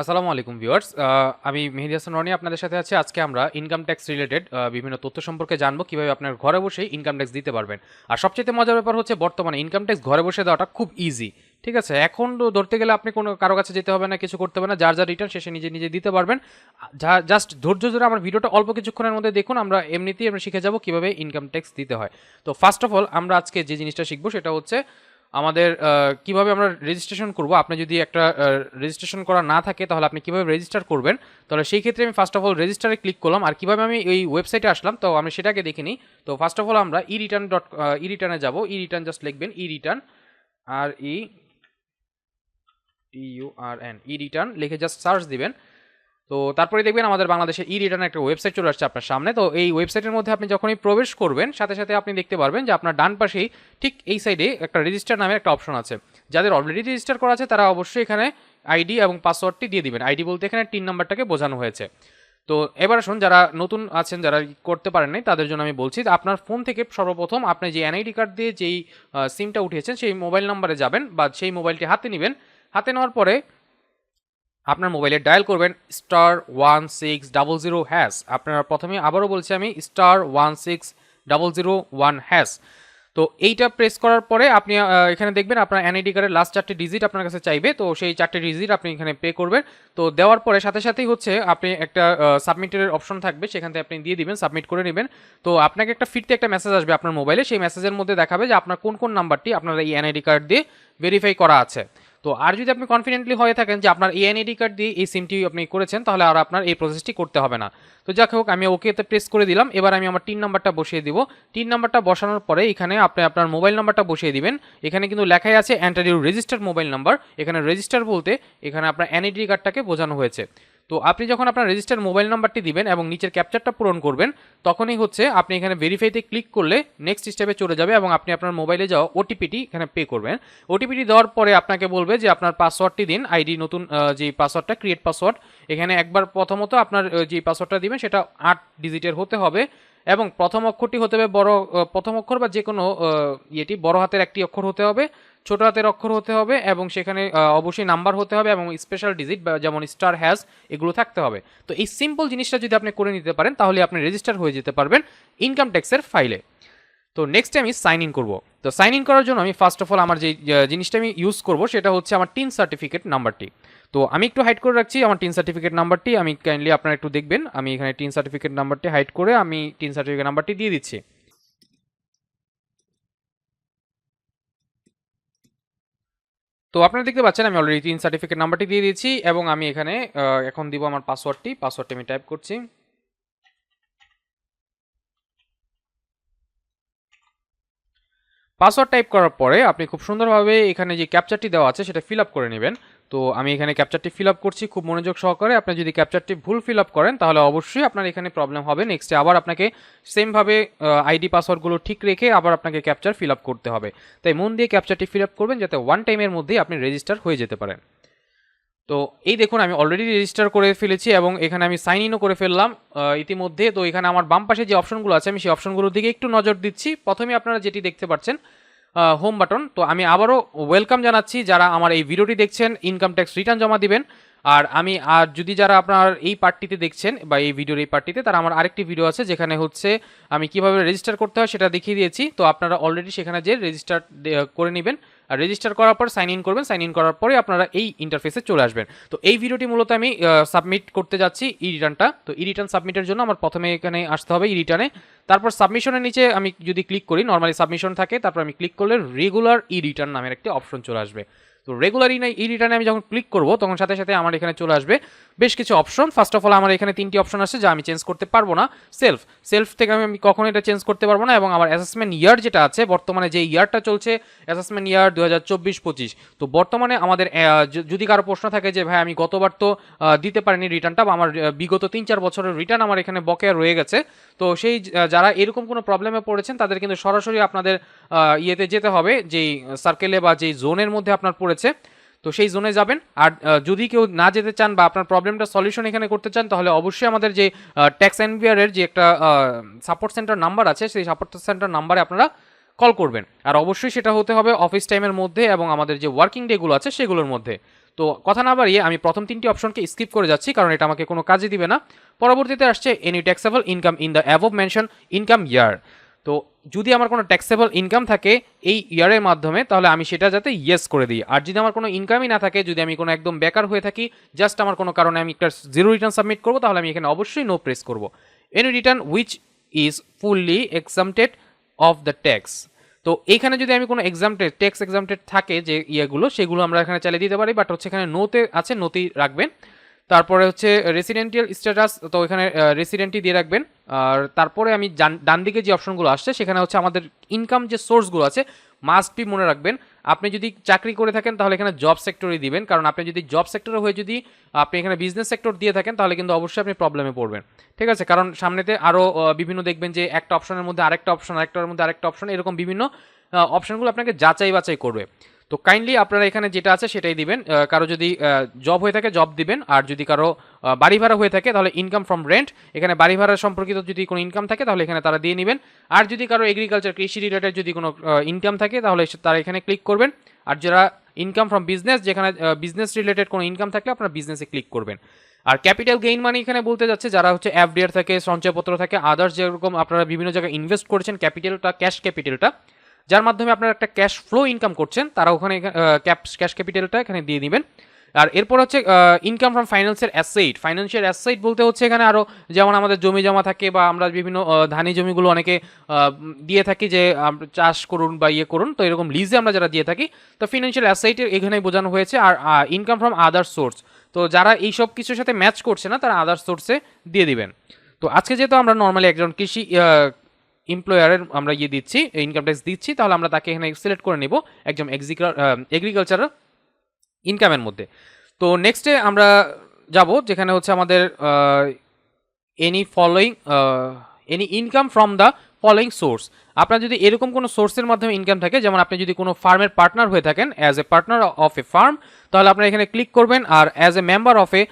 আসসালামু আলাইকুম ভিউয়ার্স। আমি মেহেদি হাসান রনি আপনাদের সাথে আছি। আজকে আমরা ইনকাম ট্যাক্স রিলেটেড বিভিন্ন তথ্য সম্পর্কে জানব, কীভাবে আপনার ঘরে বসেই ইনকাম ট্যাক্স দিতে পারবেন। আর সবচেয়ে মজার ব্যাপার হচ্ছে, বর্তমানে ইনকাম ট্যাক্স ঘরে বসে দেওয়াটা খুব ইজি ঠিক আছে? এখন ধরতে গেলে আপনি কোনো, কারও কাছে যেতে হবে না, কিছু করতে হবে না, যার যার রিটার্ন শেষে নিজে নিজে দিতে পারবেন। যা জাস্ট ধৈর্য ধরে আমার ভিডিওটা অল্প কিছুক্ষণের মধ্যে দেখুন, আমরা এমনিতেই আমরা শিখে যাব কীভাবে ইনকাম ট্যাক্স দিতে হয়। তো ফার্স্ট অফ অল আমরা আজকে যে জিনিসটা শিখব সেটা হচ্ছে আমাদের কীভাবে আমরা রেজিস্ট্রেশন করব? আপনি যদি একটা রেজিস্ট্রেশন করা না থাকে, তাহলে আপনি কীভাবে রেজিস্টার করবেন? তাহলে সেই ক্ষেত্রে আমি ফার্স্ট অফ অল রেজিস্টারে ক্লিক করলাম, আর কীভাবে আমি এই ওয়েবসাইটে আসলাম, তো আমি সেটাকে দেখে নিই। তো ফার্স্ট অফ অল আমরা ই রিটার্ন ডট ই রিটার্নে যাব। ই রিটার্ন জাস্ট লিখবেন ই রিটার্ন আর E U R N E return লিখে জাস্ট সার্চ দিবেন। তো তারপরে দেখবেন আমাদের বাংলাদেশের ই রিটার্ন একটা ওয়েবসাইট চলে আসছে আপনার সামনে। তো এই ওয়েবসাইটের মধ্যে আপনি যখনই প্রবেশ করবেন, সাথে সাথে আপনি দেখতে পারবেন যে আপনার ডান পাশেই ঠিক এই সাইডে একটা রেজিস্টার নামে একটা অপশন আছে। যাদের অলরেডি রেজিস্টার করা আছে, তারা অবশ্যই এখানে আইডি এবং পাসওয়ার্ডটি দিয়ে দিবেন। আইডি বলতে এখানে তিন নাম্বারটাকে বোঝানো হয়েছে। তো এবার আসুন, যারা নতুন আছেন, যারা করতে পারেন নাই, তাদের জন্য আমি বলছি আপনার ফোন থেকে সর্বপ্রথম আপনি যে এনআইডি কার্ড দিয়ে যেই সিমটা উঠিয়েছেন, সেই মোবাইল নাম্বারে যাবেন বা সেই মোবাইলটি হাতে নেবেন। হাতে নেওয়ার পরে আপনার মোবাইলে ডায়াল করবেন star one six double zero hash. আপনারা প্রথমে আবারও বলছি আমি, star one six double zero one hash. তো এইটা প্রেস করার পরে আপনি এখানে দেখবেন আপনার এনআইডি কার্ডের লাস্ট চারটে ডিজিট আপনার কাছে চাইবে, তো সেই চারটে ডিজিট আপনি এখানে পে করবেন। তো দেওয়ার পরে সাথে সাথেই হচ্ছে আপনি একটা সাবমিটের অপশন থাকবে, সেখান থেকে আপনি দিয়ে দিবেন সাবমিট করে নেবেন। তো আপনাকে একটা ফিরতে একটা মেসেজ আসবে আপনার মোবাইলে, সেই মেসেজের মধ্যে দেখাবে যে আপনার কোন কোন নাম্বারটি আপনার এই এনআইডি কার্ড দিয়ে ভেরিফাই করা আছে। তো আর যদি আপনি কনফিডেন্টলি হয়ে থাকেন যে আপনার এনআইডি কার্ড দিয়ে এই সিমটি আপনি করেছেন, তাহলে আর আপনার এই প্রসেসটি করতে হবে না। তো যাক হোক, আমি ওকেতে প্রেস করে দিলাম। এবার আমি আমার টিন নাম্বারটা বসিয়ে দিব। টিন নাম্বারটা বসানোর পরে এখানে আপনি আপনার মোবাইল নাম্বারটা বসিয়ে দিবেন। এখানে কিন্তু লেখাই আছে অ্যান্টারিউ রেজিস্টার্ড রেজিস্টার মোবাইল নাম্বার এখানে রেজিস্টার বলতে এখানে আপনার এনআইডি কার্ডটাকে বোঝানো হয়েছে। তো আপনি যখন আপনার রেজিস্টার মোবাইল নাম্বারটি দিবেন এবং নিচের ক্যাপচারটা পূরণ করবেন, তখনই হচ্ছে আপনি এখানে ভেরিফাইতে ক্লিক করলে নেক্সট স্টেপে চলে যাবে এবং আপনি আপনার মোবাইলে যাওয়া ওটিপিটি এখানে পে করবেন। ওটিপিটি দেওয়ার পরে আপনাকে বলবে যে আপনার পাসওয়ার্ডটি দিন আইডি নতুন যে পাসওয়ার্ডটা ক্রিয়েট পাসওয়ার্ড এখানে একবার প্রথমত আপনার যে পাসওয়ার্ডটা দিবেন, সেটা আট ডিজিটের হতে হবে। এবং প্রথম অক্ষরটি হতে হবে বড় প্রথম অক্ষর বা যে কোনো ইয়েটি বড় হাতের একটি অক্ষর হতে হবে, ছোট হাতের অক্ষর হতে হবে এবং সেখানে অবশ্যই নাম্বার হতে হবে এবং স্পেশাল ডিজিট যেমন স্টার হ্যাজ এগুলো থাকতে হবে। তো এই সিম্পল জিনিসটা যদি আপনি করে নিতে পারেন, তাহলে আপনি রেজিস্টার হয়ে যেতে পারবেন ইনকাম ট্যাক্সের ফাইলে তো নেক্সট আমি সাইন ইন করব। তো সাইন ইন করার জন্য আমি ফার্স্ট অফ অল আমার যে জিনিসটা আমি ইউজ করব, সেটা হচ্ছে আমার টিন সার্টিফিকেট নাম্বারটি তো আমি একটু হাইড করে রাখছি আমার টিন সার্টিফিকেট নাম্বারটি আমি কাইন্ডলি আপনারা একটু দেখবেন। আমি এখানে টিন সার্টিফিকেট নাম্বারটি হাইড করে আমি টিন সার্টিফিকেট নাম্বারটি দিয়ে দিচ্ছি। তো আপনারা দেখতে পাচ্ছেন আমি অলরেডি তিন সার্টিফিকেট নাম্বারটি দিয়ে দিয়েছি এবং আমি এখানে এখন দিব আমার পাসওয়ার্ডটি পাসওয়ার্ডটি আমি টাইপ করছি। পাসওয়ার্ড টাইপ করার পরে আপনি খুব সুন্দরভাবে এখানে যে ক্যাপচারটি দেওয়া আছে সেটা ফিল আপ করে নেবেন। তো আমি এখানে ক্যাপচারটি ফিল আপ করছি, খুব মনোযোগ সহকারে। আপনি যদি ক্যাপচারটি ভুল ফিল আপ করেন, তাহলে অবশ্যই আপনার এখানে প্রবলেম হবে। নেক্সটে আবার আপনাকে সেমভাবে আইডি পাসওয়ার্ডগুলো ঠিক রেখে আবার আপনাকে ক্যাপচার ফিল আপ করতে হবে। তাই মন দিয়ে ক্যাপচারটি ফিল আপ করবেন, যাতে ওয়ান টাইমের মধ্যেই আপনি রেজিস্টার হয়ে যেতে পারেন। তো এই দেখুন, আমি অলরেডি রেজিস্টার করে ফেলেছি এবং এখানে আমি সাইন ইনও করে ফেললাম ইতিমধ্যে। তো এখানে আমার বাম পাশে যে অপশনগুলো আছে, আমি সেই অপশনগুলোর দিকে একটু নজর দিচ্ছি। প্রথমে আপনারা যেটি দেখতে পাচ্ছেন হোম বাটন তো আমি আবারও ওয়েলকাম জানাচ্ছি যারা আমার এই ভিডিওটি দেখছেন ইনকাম ট্যাক্স রিটার্ন জমা দিবেন। আর আমি, আর যদি যারা আপনার এই পার্টিতে দেখছেন বা এই ভিডিওর এই পার্টিতে তারা আমার আরেকটি ভিডিও আছে, যেখানে হচ্ছে আমি কীভাবে রেজিস্টার করতে হয় সেটা দেখিয়ে দিয়েছি। তো আপনারা অলরেডি সেখানে যে রেজিস্টার করে নেবেন। আর রেজিস্টার করার পর সাইন ইন করবেন সাইন ইন করার পরে আপনারা এই ইন্টারফেসে চলে আসবেন। তো এই ভিডিওটি মূলত আমি সাবমিট করতে যাচ্ছি ই রিটার্নটা তো ই রিটার্ন সাবমিটের জন্য আমার প্রথমে এখানে আসতে হবে ই রিটার্নে তারপর সাবমিশনের নিচে আমি যদি ক্লিক করি নর্মালি সাবমিশন থাকে, তারপর আমি ক্লিক করলে রেগুলার ই রিটার্ন নামের একটি অপশন চলে আসবে। তো রেগুলার ই রিটার্নে আমি যখন ক্লিক করব, তখন সাথে সাথে আমার এখানে চলে আসবে বেশ কিছু অপশন ফার্স্ট অফ অল আমার এখানে তিনটি অপশন আছে যা আমি চেঞ্জ করতে পারব না। সেলফ সেলফ থেকে আমি আমি কখনো এটা চেঞ্জ করতে পারব না এবং আমার অ্যাসেসমেন্ট ইয়ার যেটা আছে, বর্তমানে যে ইয়ারটা চলছে অ্যাসেসমেন্ট ইয়ার দু হাজার চব্বিশ পঁচিশ। তো বর্তমানে আমাদের যদি কারও প্রশ্ন থাকে যে, ভাই, আমি গতবার তো দিতে পারিনি রিটার্নটা বা আমার বিগত তিন চার বছরের রিটার্ন আমার এখানে বকেয়া রয়ে গেছে। তো সেই যারা এরকম কোনো প্রবলেমে পড়েছেন, তাদের কিন্তু সরাসরি আপনাদের ইয়েতে যেতে হবে, যেই সার্কেলে বা যেই জোনের মধ্যে আপনার পড়েছে তো সেই জোনে যাবেন। আর যদি কেউ না যেতে চান বা আপনার প্রবলেমটা সলিউশন এখানে করতে চান, তাহলে অবশ্যই আমাদের যে ট্যাক্স এনভিআরের যে একটা সাপোর্ট সেন্টার নাম্বার আছে, সেই সাপোর্ট সেন্টার নাম্বারে আপনারা কল করবেন। আর অবশ্যই সেটা হতে হবে অফিস টাইমের মধ্যে এবং আমাদের যে ওয়ার্কিং ডেগুলো আছে, সেগুলোর মধ্যে। তো কথা না বাড়িয়ে আমি প্রথম তিনটি অপশনকে স্কিপ করে যাচ্ছি, কারণ এটা আমাকে কোনো কাজে দিবে না। পরবর্তীতে আসছে any taxable income in the above mention income year তো যদি আমার কোনো ট্যাক্সেবল ইনকাম থাকে এই ইয়ারের মাধ্যমে, তাহলে আমি সেটা যাতে ইয়েস করে দিই। আর যদি আমার কোনো ইনকামই না থাকে, যদি আমি কোনো একদম বেকার হয়ে থাকি জাস্ট আমার কোনো কারণে আমি একটা জিরো রিটার্ন সাবমিট করব, তাহলে আমি এখানে অবশ্যই নো প্রেস করব। Any return which is fully exempted of the tax তো এইখানে যদি আমি কোনো এক্সামটেড ট্যাক্স এক্সামটেড থাকে যে ইয়েগুলো সেগুলো আমরা এখানে চালিয়ে দিতে পারি বাট হচ্ছে এখানে নোতে আছে নোতেই রাখবেন। তারপরে হচ্ছে রেসিডেন্টিয়াল স্ট্যাটাস তো এখানে রেসিডেন্টই দিয়ে রাখবেন। আর তারপরে আমি ডান দিকে যে অপশনগুলো আসছে, সেখানে হচ্ছে আমাদের ইনকাম যে সোর্সগুলো আছে মাস্ট বি মনে রাখবেন। আপনি যদি চাকরি করে থাকেন, তাহলে এখানে জব সেক্টরে দিবেন। কারণ আপনি যদি জব সেক্টরে হয়ে যদি আপনি এখানে বিজনেস সেক্টর দিয়ে থাকেন, তাহলে কিন্তু অবশ্যই আপনি প্রবলেমে পড়বেন। ঠিক আছে? কারণ সামনেতে আরও বিভিন্ন দেখবেন যে একটা অপশনের মধ্যে আরেকটা অপশন আরেকটার মধ্যে আরেকটা অপশন এরকম বিভিন্ন অপশনগুলো আপনাকে যাচাই বাছাই করবে। তো কাইন্ডলি আপনারা এখানে যেটা আছে সেটাই দিবেন। কারও যদি জব হয়ে থাকে জব দিবেন। আর যদি কারও বাড়ি ভাড়া হয়ে থাকে, তাহলে ইনকাম ফ্রম রেন্ট এখানে বাড়ি ভাড়া সম্পর্কিত যদি কোনো ইনকাম থাকে, তাহলে এখানে তারা দিয়ে নেবেন। আর যদি কারও এগ্রিকালচার কৃষি রিলেটেড যদি কোনো ইনকাম থাকে, তাহলে তারা এখানে ক্লিক করবেন। আর যারা ইনকাম ফ্রম বিজনেস যেখানে বিজনেস রিলেটেড কোনো ইনকাম থাকলে আপনারা বিজনেসে ক্লিক করবেন। আর ক্যাপিটাল গেইন মানে এখানে বলতে যাচ্ছে, যারা হচ্ছে এফডিআর থাকে, সঞ্চয়পত্র থাকে আদার্স যেরকম আপনারা বিভিন্ন জায়গায় ইনভেস্ট করেছেন ক্যাপিটালটা ক্যাশ ক্যাপিটালটা যার মাধ্যমে আপনারা একটা ক্যাশ ফ্লো ইনকাম করছেন, তারা ওখানে ক্যাশ ক্যাপিটালটা এখানে দিয়ে দিবেন। আর এরপর হচ্ছে income from financial asset financial asset বলতে হচ্ছে এখানে আরও যেমন আমাদের জমি জমা থাকে বা আমরা বিভিন্ন ধানি জমিগুলো অনেকে দিয়ে থাকি যে চাষ করুন বা ইয়ে করুন। তো এরকম লিজে আমরা যারা দিয়ে থাকি, তো ফিনান্সিয়াল অ্যাসেটের এখানেই বোঝানো হয়েছে। আর ইনকাম ফ্রম আদার সোর্স তো যারা এই সব কিছুর সাথে ম্যাচ করছে না, তারা আদার সোর্সে দিয়ে দিবেন। তো আজকে যেহেতু আমরা নর্মালি একজন কৃষি এমপ্লয়ারের আমরা ইয়ে দিচ্ছি ইনকাম ট্যাক্স দিচ্ছি, তাহলে আমরা তাকে এখানে সিলেক্ট করে নেব একজন এগ্রিকালচার ইনকামের মধ্যে। তো নেক্সটে আমরা যাব, যেখানে হচ্ছে আমাদের any following any income from the following source আপনার যদি এরকম কোনো সোর্সের মাধ্যমে ইনকাম থাকে, যেমন আপনি যদি কোনো ফার্মের পার্টনার হয়ে থাকেন as a partner of a firm তাহলে আপনারা এখানে ক্লিক করবেন, আর as a member of a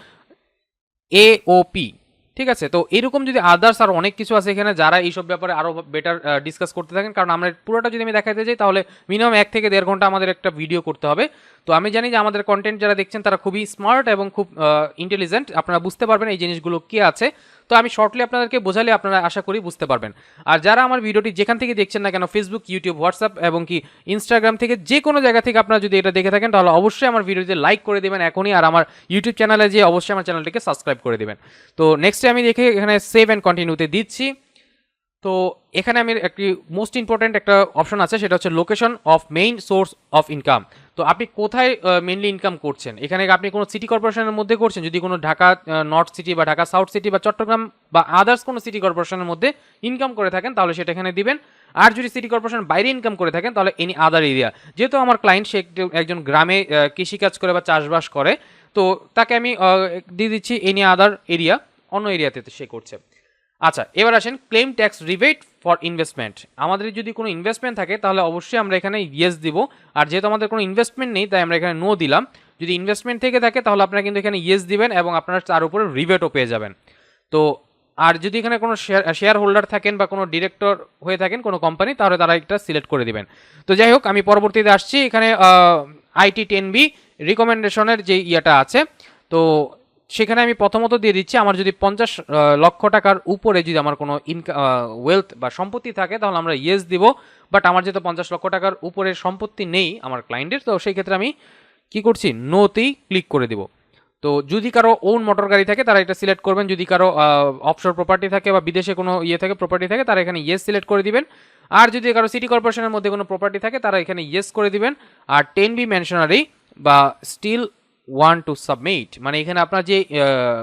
AOP ঠিক আছে? তো এরকম যদি আদার্স আর অনেক কিছু আছে এখানে যারা এইসব ব্যাপারে আরও বেটার ডিসকাস করতে থাকেন, কারণ আমরা পুরোটা যদি আমি দেখাতে যাই, তাহলে মিনিমাম এক থেকে দেড় ঘণ্টা আমাদের একটা ভিডিও করতে হবে। তো আমি জানি যে আমাদের কন্টেন্ট যারা দেখছেন, তারা খুবই স্মার্ট এবং খুব ইন্টেলিজেন্ট আপনারা বুঝতে পারবেন এই জিনিসগুলো কি আছে। তো আমি শর্টলি আপনাদেরকে বোঝালে আপনারা আশা করি বুঝতে পারবেন। আর যারা আমার ভিডিওটি যেখান থেকে দেখছেন না কেন ফেসবুক ইউটিউব হোয়াটসঅ্যাপ এবং কি ইনস্টাগ্রাম থেকে যে কোনো জায়গা থেকে আপনারা যদি এটা দেখে থাকেন, তাহলে অবশ্যই আমার ভিডিওতে লাইক করে দেবেন এখনই আর আমার ইউটিউব চ্যানেলে যে অবশ্যই আমার চ্যানেলটিকে সাবস্ক্রাইব করে দেবেন। তো নেক্সটে আমি দেখে এখানে সেভ অ্যান্ড কন্টিনিউতে দিচ্ছি। তো এখানে আমি একটি মোস্ট ইম্পর্ট্যান্ট একটা অপশন আছে, সেটা হচ্ছে location of main source of income তো আপনি কোথায় মেনলি ইনকাম করছেন? এখানে আপনি কোনো সিটি কর্পোরেশনের মধ্যে করছেন? যদি কোনো ঢাকা নর্থ সিটি বা ঢাকা সাউথ সিটি বা চট্টগ্রাম বা আদার্স কোনো সিটি কর্পোরেশনের মধ্যে ইনকাম করে থাকেন, তাহলে সেটা এখানে দিবেন। আর যদি সিটি কর্পোরেশন বাইরে ইনকাম করে থাকেন, তাহলে এনি আদার এরিয়া যেহেতু আমার ক্লায়েন্ট সে একজন গ্রামে কৃষিকাজ করে বা চাষবাস করে, তো তাকে আমি দিয়ে দিচ্ছি এনি আদার এরিয়া অন্য এরিয়াতে সে করছে। আচ্ছা এবার আসেন claim tax rebate for investment আমাদের যদি কোনো ইনভেস্টমেন্ট থাকে, তাহলে অবশ্যই আমরা এখানে ইয়েস দিব। আর যেহেতু আমাদের কোনো ইনভেস্টমেন্ট নেই, তাই আমরা এখানে নো দিলাম। যদি ইনভেস্টমেন্ট থেকে থাকে, তাহলে আপনারা কিন্তু এখানে ইয়েস দিবেন এবং আপনারা তার উপরে রিবেটও পেয়ে যাবেন। তো, আর যদি এখানে কোনো শেয়ার শেয়ার হোল্ডার থাকেন বা কোনো ডিরেক্টর হয়ে থাকেন কোনো কোম্পানি তাহলে তারা একটা সিলেক্ট করে দিবেন। তো যাই হোক, আমি পরবর্তীতে আসছি। এখানে আইটি টেন বি রিকমেন্ডেশনের যে ইয়েটা আছে, তো সেখানে আমি প্রথমত দিয়ে দিচ্ছি, আমার যদি পঞ্চাশ লক্ষ টাকার উপরে যদি আমার কোনো ইনকাম ওয়েলথ বা সম্পত্তি থাকে, তাহলে আমরা ইয়েস দিব। বাট আমার যেহেতু পঞ্চাশ লক্ষ টাকার উপরে সম্পত্তি নেই আমার ক্লায়েন্টের তো সেই ক্ষেত্রে আমি কি করছি? নোতেই ক্লিক করে দিব। তো যদি কারও ওন মোটর গাড়ি থাকে, তারা এটা সিলেক্ট করবেন। যদি কারও অফশোর প্রপার্টি থাকে বা বিদেশে কোনো ইয়ে থাকে প্রপার্টি থাকে, তারা এখানে ইয়েস সিলেক্ট করে দিবেন। আর যদি কারও সিটি কর্পোরেশনের মধ্যে কোনো প্রপার্টি থাকে, তারা এখানে ইয়েস করে দিবেন। আর টেন বি মেনশনারি বা স্টিল ওয়ান টু সাবমিট মানে এখানে আপনার যে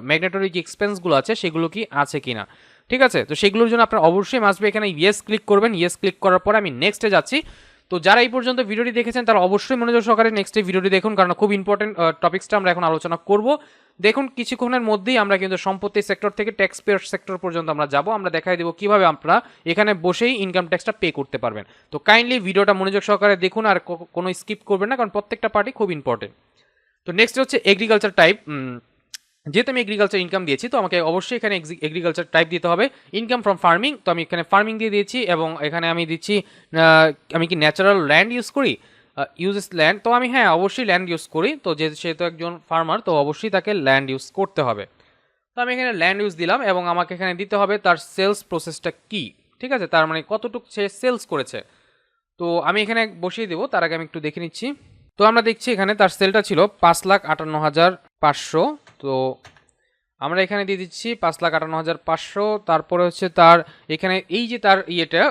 ম্যাগনেটরি যে এক্সপেন্সগুলো আছে, সেগুলো কি আছে কি না ঠিক আছে? তো সেগুলোর জন্য আপনার অবশ্যই মাসবে এখানে ইয়েস ক্লিক করবেন। ইয়েস ক্লিক করার পর আমি নেক্সটে যাচ্ছি। তো যারা এই পর্যন্ত ভিডিওটি দেখেছেন, তারা অবশ্যই মনোযোগ সহকারে নেক্সট ভিডিওটি দেখুন, কারণ খুব ইম্পর্টেন্ট টপিক্সটা আমরা এখন আলোচনা করব। দেখুন, কিছুক্ষণের মধ্যেই আমরা কিন্তু সম্পত্তি সেক্টর থেকে ট্যাক্স পেয়ার সেক্টর পর্যন্ত আমরা যাব। আমরা দেখাই দেবো কীভাবে আপনারা এখানে বসেই ইনকাম ট্যাক্সটা পে করতে পারবেন। তো কাইন্ডলি ভিডিওটা মনোযোগ সহকারে দেখুন, আর কোনো স্কিপ করবেন না, কারণ প্রত্যেকটা পার্টি খুব ইম্পর্টেন্ট তো নেক্সট হচ্ছে এগ্রিকালচার টাইপ যেহেতু আমি এগ্রিকালচার ইনকাম দিয়েছি, তো আমাকে অবশ্যই এখানে এগ্রিকালচার টাইপ দিতে হবে। ইনকাম ফ্রম ফার্মিং তো আমি এখানে ফার্মিং দিয়ে দিয়েছি এবং এখানে আমি দিচ্ছি আমি কি ন্যাচারাল ল্যান্ড ইউজ করি? ইউজেস ল্যান্ড তো আমি হ্যাঁ অবশ্যই ল্যান্ড ইউজ করি। তো যে সেহেতু একজন ফার্মার তো অবশ্যই তাকে ল্যান্ড ইউজ করতে হবে। তো আমি এখানে ল্যান্ড ইউজ দিলাম এবং আমাকে এখানে দিতে হবে তার সেলস প্রসেসটা কি? ঠিক আছে? তার মানে কতটুকু সে সেলস করেছে? তো আমি এখানে বসিয়ে দেবো, তার আগে আমি একটু দেখে নিচ্ছি। তো আমরা দেখছি এখানে তার সেলটা ছিল পাঁচ লাখ আটান্ন হাজার পাঁচশো। তো আমরা এখানে দিয়ে দিচ্ছি পাঁচ লাখ আটান্ন হাজার পাঁচশো। তারপরে হচ্ছে তার এখানে এই যে তার ইয়েটা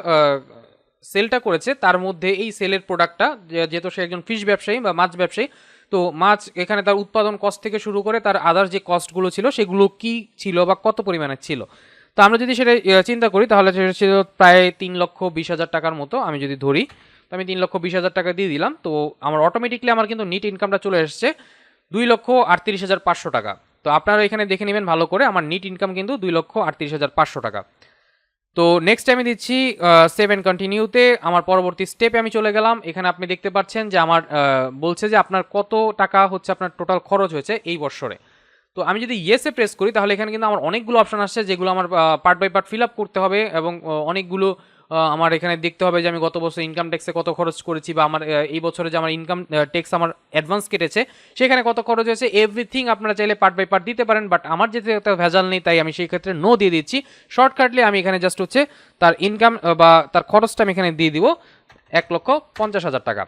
সেলটা করেছে, তার মধ্যে এই সেলের প্রোডাক্টটা যেহেতু সে একজন ফিশ ব্যবসায়ী বা মাছ ব্যবসায়ী, তো মাছ এখানে তার উৎপাদন কস্ট থেকে শুরু করে তার আদার যে কস্টগুলো ছিল, সেগুলো কি ছিল বা কত পরিমাণে ছিল? তো আমরা যদি সেটা চিন্তা করি, তাহলে সেটা ছিল প্রায় তিন লক্ষ বিশ হাজার টাকার মতো, আমি যদি ধরি। তো আমি তিন লক্ষ বিশ হাজার টাকা দিয়ে দিলাম। তো আমার অটোমেটিকলি আমার কিন্তু নিট ইনকামটা চলে এসেছে দুই লক্ষ আটত্রিশ হাজার পাঁচশো টাকা। তো আপনারা এখানে দেখে নেবেন ভালো করে, আমার নিট ইনকাম কিন্তু দুই লক্ষ আটত্রিশ হাজার পাঁচশো টাকা। তো নেক্সট আমি দিচ্ছি সেভেন কন্টিনিউতে আমার পরবর্তী স্টেপে আমি চলে গেলাম। এখানে আপনি দেখতে পাচ্ছেন যে আমার বলছে যে আপনার কত টাকা হচ্ছে, আপনার টোটাল খরচ হয়েছে এই বছরে তো আমি যদি ইয়েসে প্রেস করি, তাহলে এখানে কিন্তু আমার অনেকগুলো অপশান আসছে যেগুলো আমার part by part fill up করতে হবে এবং অনেকগুলো আমার এখানে দেখতে হবে যে আমি গত বছর ইনকাম ট্যাক্সে কত খরচ করেছি বা আমার এই বছরে যে আমার ইনকাম ট্যাক্স আমার অ্যাডভান্স কেটেছে, সেখানে কত খরচ হয়েছে এভরিথিং আপনারা চাইলে পার্ট বাই পার্ট দিতে পারেন বাট আমার যেতে একটা ভেজাল নেই, তাই আমি সেই ক্ষেত্রে নো দিয়ে দিচ্ছি। শর্টকাটলি আমি এখানে জাস্ট হচ্ছে তার ইনকাম বা তার খরচটা আমি এখানে দিয়ে দিব এক লক্ষ পঞ্চাশ হাজার টাকা।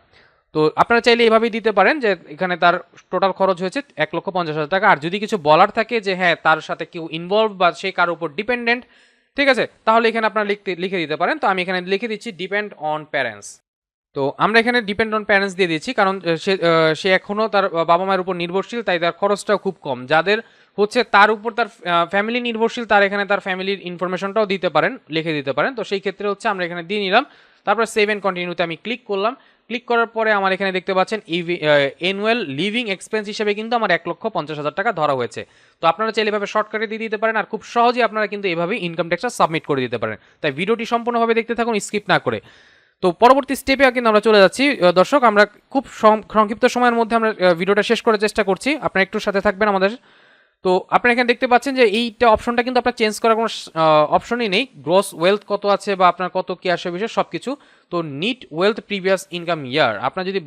তো আপনারা চাইলে এভাবেই দিতে পারেন যে এখানে তার টোটাল খরচ হয়েছে এক লক্ষ পঞ্চাশ হাজার টাকা। আর যদি কিছু বলার থাকে যে হ্যাঁ তার সাথে কেউ ইনভলভ বা সে কার উপর ডিপেন্ডেন্ট ঠিক আছে? তাহলে এখানে আপনারা লিখতে, লিখে দিতে পারেন। তো আমি এখানে লিখে দিচ্ছি ডিপেন্ড অন প্যারেন্টস তো আমরা এখানে ডিপেন্ড অন প্যারেন্টস দিয়ে দিচ্ছি, কারণ সে সে এখনও তার বাবা মায়ের উপর নির্ভরশীল, তাই তার খরচটাও খুব কম। যাদের হচ্ছে তার উপর তার ফ্যামিলি নির্ভরশীল, তার এখানে তার ফ্যামিলির ইনফরমেশনটাও দিতে পারেন, লিখে দিতে পারেন। তো সেই ক্ষেত্রে হচ্ছে আমরা এখানে দিয়ে নিলাম। তারপর সেভ এন্ড কন্টিনিউতে আমি ক্লিক করলাম। ক্লিক করার পরে আমার এখানে দেখতে পাচ্ছেন ইভি এনুয়াল লিভিং এক্সপেন্স হিসেবে কিন্তু আমার এক লক্ষ পঞ্চাশ হাজার টাকা ধরা হয়েছে। তো আপনারা চাইলে এভাবে শর্টকাটে দিয়ে দিতে পারেন, আর খুব সহজেই আপনারা কিন্তু এভাবেই ইনকাম ট্যাক্সটা সাবমিট করে দিতে পারেন। তাই ভিডিওটি সম্পূর্ণভাবে দেখতে থাকুন স্কিপ না করে। তো পরবর্তী স্টেপে কিন্তু আমরা চলে যাচ্ছি। দর্শক, আমরা খুব সংক্ষিপ্ত সময়ের মধ্যে আমরা ভিডিওটা শেষ করার চেষ্টা করছি। আপনারা একটু সাথে থাকবেন আমাদের তো আপনারা এখানে দেখতে পাচ্ছেন যে এইটা অপশনটা কিন্তু আপনার চেঞ্জ করার কোনো অপশনই নেই। গ্রোস ওয়েলথ কত আছে বা আপনার কত কি আসে বিষয় সব কিছু তো net wealth previous income year আপনার যদি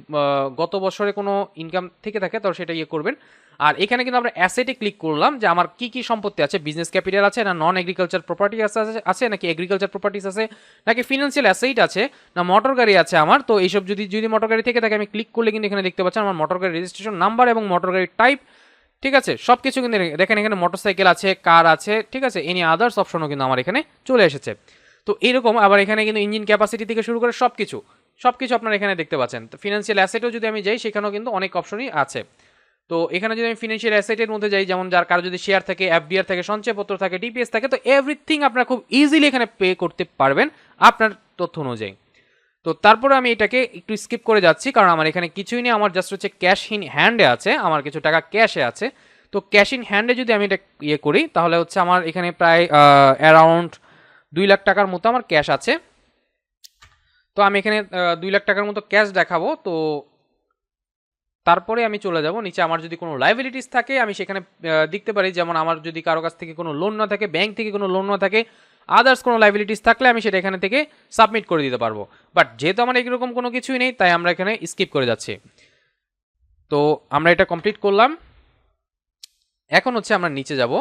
গত বছরে কোনো ইনকাম থেকে থাকে, তাহলে সেটা ইয়ে করবেন। আর এখানে কিন্তু আমরা অ্যাসেটে ক্লিক করলাম যে আমার কি কি সম্পত্তি আছে। বিজনেস ক্যাপিটাল আছে না নন এগ্রিকালচার প্রপার্টি আছে আছে নাকি এগ্রিকালচার প্রপার্টিস আছে, নাকি ফিনান্সিয়াল অ্যাসেট আছে, না মোটর গাড়ি আছে আমার। তো এইসব যদি যদি মোটর গাড়ি থেকে থাকে, আমি ক্লিক করলে কিন্তু এখানে দেখতে পাচ্ছেন আমার মোটর গাড়ি রেজিস্ট্রেশন নাম্বার এবং মোটর গাড়ির টাইপ ঠিক আছে? সব কিছু কিন্তু দেখেন এখানে মোটরসাইকেল আছে কার আছে, ঠিক আছে? এনি আদার্স অপশনও কিন্তু আমার এখানে চলে এসেছে। তো এরকম আবার এখানে কিন্তু ইঞ্জিন ক্যাপাসিটি থেকে শুরু করে সব কিছু সব কিছু আপনারা এখানে দেখতে পাচ্ছেন। তো ফিনান্সিয়াল অ্যাসেটও যদি আমি যাই, সেখানেও কিন্তু অনেক অপশনই আছে। তো এখানে যদি আমি ফিনান্সিয়াল অ্যাসেটের মধ্যে যাই, যেমন যার কারও যদি শেয়ার থাকে এফডিআর থাকে, সঞ্চয়পত্র থাকে ডিপিএস থাকে, তো এভরিথিং আপনারা খুব ইজিলি এখানে পে করতে পারবেন আপনার তথ্য অনুযায়ী। তো তারপরে আমি এটাকে একটু স্কিপ করে যাচ্ছি, কারণ আমার এখানে কিছুই নেই, আমার জাস্ট হচ্ছে ক্যাশ ইন হ্যান্ডে আছে, আমার কিছু টাকা ক্যাশে আছে। তো ক্যাশ ইন হ্যান্ডে যদি আমি এটা ইয়ে করি, তাহলে হচ্ছে আমার এখানে প্রায় অ্যারাউন্ড দুই লাখ টাকার মতো আমার ক্যাশ আছে। তো আমি এখানে দুই লাখ টাকার মতো ক্যাশ দেখাবো, তো তারপরে আমি চলে যাব। নিচে আমার যদি কোনো লাইবিলিটিস থাকে, আমি সেখানে দেখতে পারি। যেমন আমার যদি কারও কাছ থেকে কোনো লোন না থাকে ব্যাংক থেকে কোনো লোন না থাকে আদার্স কোনো লাইবিলিটিস থাকলে আমি সেটা এখানে থেকে সাবমিট করে দিতে পারব। বাট যেহেতু আমার এইরকম কোনো কিছুই নেই, তাই আমরা এখানে স্কিপ করে যাচ্ছি। তো আমরা এটা কমপ্লিট করলাম। এখন হচ্ছে আমরা নিচে যাব।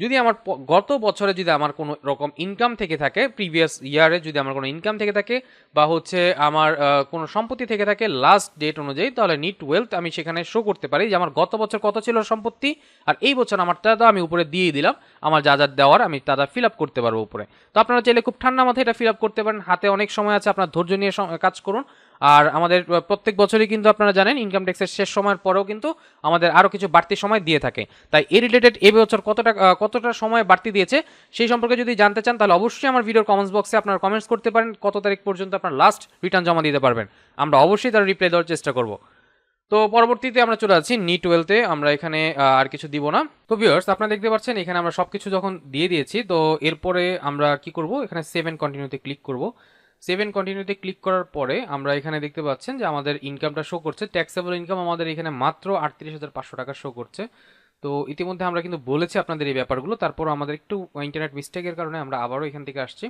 যদি আমার গত বছরে যদি আমার কোনো রকম ইনকাম থেকে থাকে প্রিভিয়াস ইয়ারে যদি আমার কোনো ইনকাম থেকে থাকে, বা হচ্ছে আমার কোনো সম্পত্তি থেকে থাকে লাস্ট ডেট অনুযায়ী, তাহলে নিট ওয়েলথ আমি সেখানে শো করতে পারি যে আমার গত বছর কত ছিল সম্পত্তি, আর এই বছর আমার টাকা আমি উপরে দিয়ে দিলাম, আমার যা যা দেওয়ার আমি তারা ফিল আপ করতে পারব উপরে। তো আপনারা চাইলে খুব ঠান্ডা মাথায় এটা ফিল আপ করতে পারেন, হাতে অনেক সময় আছে, আপনার ধৈর্য নিয়ে কাজ করুন আর আমাদের প্রত্যেক বছরই কিন্তু আপনারা জানেন ইনকাম ট্যাক্সের শেষ সময়ের পরেও কিন্তু আমাদের আরও কিছু বাড়তি সময় দিয়ে থাকে। তাই এই রিলেটেড এই বছর কতটা কতটা সময় বাড়তি দিয়েছে, সেই সম্পর্কে যদি জানতে চান, তাহলে অবশ্যই আমার ভিডিওর কমেন্টস বক্সে আপনারা কমেন্টস করতে পারেন, কত তারিখ পর্যন্ত আপনার লাস্ট রিটার্ন জমা দিতে পারবেন। আমরা অবশ্যই তার রিপ্লাই দেওয়ার চেষ্টা করব। তো পরবর্তীতে আমরা চলে যাচ্ছি নি টুয়েলথে আমরা এখানে আর কিছু দিব না। তো ভিউয়ার্স আপনারা দেখতে পাচ্ছেন, এখানে আমরা সব কিছু যখন দিয়ে দিয়েছি, তো এরপরে আমরা কি করব? এখানে সেভেন কন্টিনিউতে ক্লিক করব। সেভেন কন্টিনিউতে ক্লিক করার পরে আমরা এখানে দেখতে পাচ্ছেন যে আমাদের ইনকামটা শো করছে। ট্যাক্সেবল ইনকাম আমাদের এখানে মাত্র আটত্রিশ হাজার পাঁচশো টাকা শো করছে। তো ইতিমধ্যে আমরা কিন্তু বলেছি আপনাদের এই ব্যাপারগুলো। তারপর আমাদের একটু ইন্টারনেট মিস্টেকের কারণে আমরা আবারও এখান থেকে আসছি।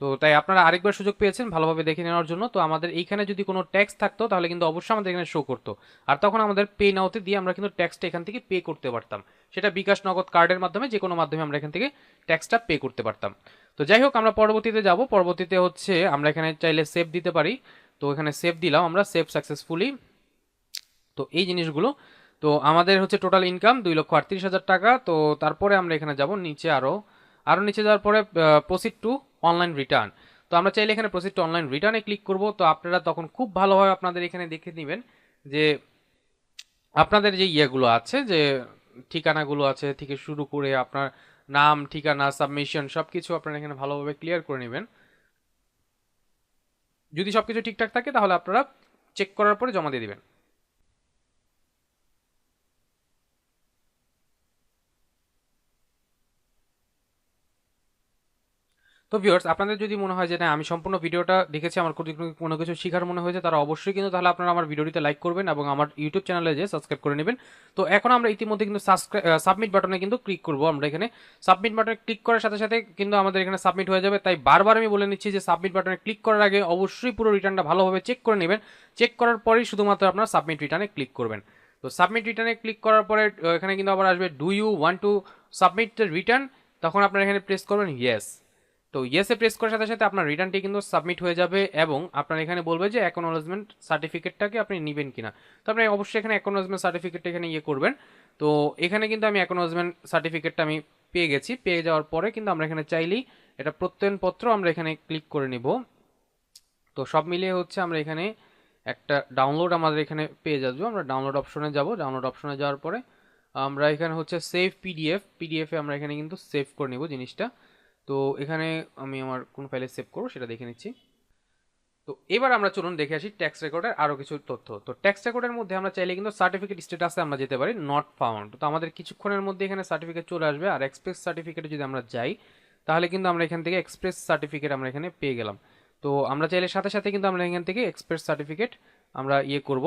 তো তাই আপনারা আরেকবার সুযোগ পেয়েছেন ভালোভাবে দেখে নেওয়ার জন্য। তো আমাদের এইখানে যদি কোনো ট্যাক্স থাকতো, তাহলে কিন্তু অবশ্যই আমাদের এখানে শো করতো। আর তখন আমাদের পে নাওতে দিয়ে আমরা কিন্তু ট্যাক্সটা এখান থেকে পে করতে পারতাম। সেটা বিকাশ নগদ কার্ডের মাধ্যমে যে কোনো মাধ্যমে আমরা এখান থেকে ট্যাক্সটা পে করতে পারতাম। তো যাই হোক, আমরা পরবর্তীতে যাব। পরবর্তীতে হচ্ছে আমরা এখানে চাইলে সেভ দিতে পারি। তো এখানে সেভ দিলাম আমরা সেভ সাকসেসফুলি তো এই জিনিসগুলো, তো আমাদের হচ্ছে টোটাল ইনকাম দুই লক্ষ আটত্রিশ হাজার টাকা। তো তারপরে আমরা এখানে যাব নিচে আরও আরও নিচে যাওয়ার পরে প্রসিড টু অনলাইন রিটার্ন তো আমরা চাইলে এখানে প্রসিড টু অনলাইন রিটার্নে ক্লিক করব। তো আপনারা তখন খুব ভালোভাবে আপনাদের এখানে দেখে নেবেন যে আপনাদের যে ইয়েগুলো আছে, যে ঠিকানাগুলো আছে থেকে শুরু করে আপনার নাম, ঠিকানা সাবমিশন সব কিছু আপনারা এখানে ভালোভাবে ক্লিয়ার করে নেবেন। যদি সব কিছু ঠিকঠাক থাকে, তাহলে আপনারা চেক করার পরে জমা দিয়ে দিবেন। তো ভিউয়ার্স আপনাদের যদি মনে হয় যে, না, আমি সম্পূর্ণ ভিডিওটা দেখেছি, আমার কোনো কিছু- কোনো কিছু শেখার মনে হয়েছে, তারা অবশ্যই কিন্তু তাহলে আপনারা আমার ভিডিওটিতে লাইক করবেন এবং আমার ইউটিউব চ্যানেলে যে সাবস্ক্রাইব করে নেবেন। তো এখন আমরা ইতিমধ্যে কিন্তু সাবমিট বাটনে কিন্তু ক্লিক করব আমরা এখানে। সাবমিট বাটনে ক্লিক করার সাথে সাথে কিন্তু আমাদের এখানে সাবমিট হয়ে যাবে। তাই বারবার আমি বলে নিচ্ছি যে সাবমিট বাটনে ক্লিক করার আগে অবশ্যই পুরো রিটার্নটা ভালোভাবে চেক করে নেবেন। চেক করার পরেই শুধুমাত্র আপনারা সাবমিট রিটার্নে ক্লিক করবেন। তো সাবমিট রিটার্নে ক্লিক করার পরে এখানে কিন্তু আবার আসবে do you want to submit return তখন আপনারা এখানে প্রেস করবেন ইয়েস তো ইয়েসে প্রেস করার সাথে সাথে আপনার রিটার্নটি কিন্তু সাবমিট হয়ে যাবে এবং আপনার এখানে বলবে যে অ্যাকনোলজমেন্ট সার্টিফিকেটটাকে আপনি নেবেন কিনা। তো আপনি অবশ্যই এখানে অ্যাকনোলজমেন্ট সার্টিফিকেটটা এখানে ইয়ে করবেন। তো এখানে কিন্তু আমি অ্যাকনোলজমেন্ট সার্টিফিকেটটা আমি পেয়ে গেছি। পেয়ে যাওয়ার পরে কিন্তু আমরা এখানে চাইলেই এটা প্রত্যয়নপত্র আমরা এখানে ক্লিক করে নিব। তো সব মিলিয়ে হচ্ছে আমরা এখানে একটা ডাউনলোড আমাদের এখানে পেয়ে যাব। আমরা ডাউনলোড অপশনে যাব। ডাউনলোড অপশনে যাওয়ার পরে আমরা এখানে হচ্ছে সেভ পিডিএফ পিডিএফে আমরা এখানে কিন্তু সেভ করে নিব জিনিসটা। তো এখানে আমি আমার কোন ফাইলে সেভ করব, সেটা দেখে নিচ্ছি। তো এবার আমরা চলুন দেখে আসি ট্যাক্স রেকর্ডের আরও কিছু তথ্য। তো ট্যাক্স রেকর্ডের মধ্যে আমরা চাইলে কিন্তু সার্টিফিকেট স্ট্যাটাসে আমরা যেতে পারি নট ফাউন্ড তো আমাদের কিছুক্ষণের মধ্যে এখানে সার্টিফিকেট চলে আসবে, আর এক্সপ্রেস সার্টিফিকেটে যদি আমরা যাই, তাহলে কিন্তু আমরা এখান থেকে এক্সপ্রেস সার্টিফিকেট আমরা এখানে পেয়ে গেলাম। তো আমরা চাইলে সাথে সাথে কিন্তু আমরা এখান থেকে এক্সপ্রেস সার্টিফিকেট আমরা ইয়ে করব।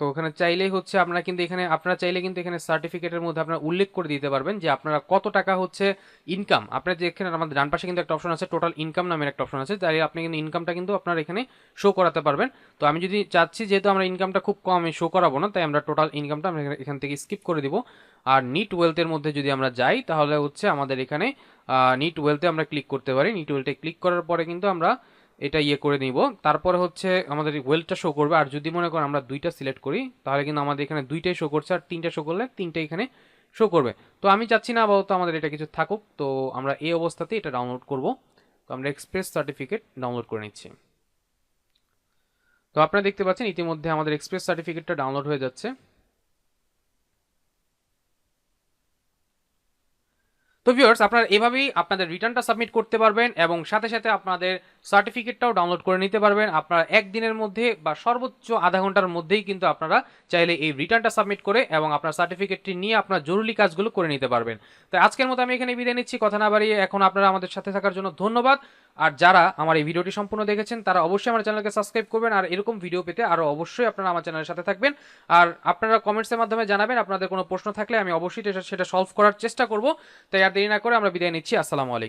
তো ওখানে চাইলেই হচ্ছে আপনারা কিন্তু এখানে, আপনারা চাইলে কিন্তু এখানে সার্টিফিকেটের মধ্যে আপনারা উল্লেখ করে দিতে পারবেন যে আপনারা কত টাকা হচ্ছে ইনকাম আপনার যে এখানে আমাদের ডান পাশে কিন্তু একটা অপশন আছে টোটাল ইনকাম নামের একটা অপশন আছে, তাই আপনি কিন্তু ইনকামটা কিন্তু আপনার এখানে শো করাতে পারবেন। তো আমি যদি চাচ্ছি যেহেতু আমরা ইনকামটা খুব কম, আমি শো করাবো না, তাই আমরা টোটাল ইনকামটা আমরা এখান থেকে স্কিপ করে দিব। আর নিট ওয়েলথের মধ্যে যদি আমরা যাই, তাহলে হচ্ছে আমাদের এখানে নিট ওয়েলথে আমরা ক্লিক করতে পারি। নিট ওয়েলথে ক্লিক করার পরে কিন্তু আমরা এটা ইয়ে করে নিব। তারপরে হচ্ছে আমাদের ওয়েলটা শো করবে। আর যদি মনে করেন আমরা দুইটা সিলেক্ট করি, তাহলে কিন্তু আমাদের এখানে দুইটাই শো করছে আর তিনটা শো করলে তিনটা এখানে শো করবে। তো আমি চাচ্ছি না আপাতত আমাদের এটা কিছু থাকুক। তো আমরা এই অবস্থাতে এটা ডাউনলোড করব। তো আমরা এক্সপ্রেস সার্টিফিকেট ডাউনলোড করে নিচ্ছি। তো আপনারা দেখতে পাচ্ছেন ইতিমধ্যে আমাদের এক্সপ্রেস সার্টিফিকেটটা ডাউনলোড হয়ে যাচ্ছে। তো ভিউয়ার্স আপনারা এভাবেই আপনাদের রিটার্নটা সাবমিট করতে পারবেন এবং সাথে সাথে আপনাদের সার্টিফিকেটটাও ডাউনলোড করে নিতে পারবেন। আপনারা একদিনের মধ্যে বা সর্বোচ্চ আধা ঘণ্টার মধ্যেই কিন্তু আপনারা চাইলে এই রিটার্নটা সাবমিট করে এবং আপনার সার্টিফিকেটটি নিয়ে আপনার জরুরি কাজগুলো করে নিতে পারবেন। তো আজকের মতো আমি এখানে বিদায় নিচ্ছি। কথা না বাড়িয়ে এখন আপনারা আমাদের সাথে থাকার জন্য ধন্যবাদ। আর যারা আমার এই ভিডিওটি সম্পূর্ণ দেখেছেন, তারা অবশ্যই আমার চ্যানেলকে সাবস্ক্রাইব করবেন আর এরকম ভিডিও পেতে আরও অবশ্যই আপনারা আমার চ্যানেলের সাথে থাকবেন। আর আপনারা কমেন্টসের মাধ্যমে জানাবেন, আপনাদের কোনো প্রশ্ন থাকলে আমি অবশ্যই সেটা- সেটা সলভ করার চেষ্টা করব। তাই আর দেরি না করে আমরা বিদায় নিচ্ছি। আসসালামু আলাইকুম।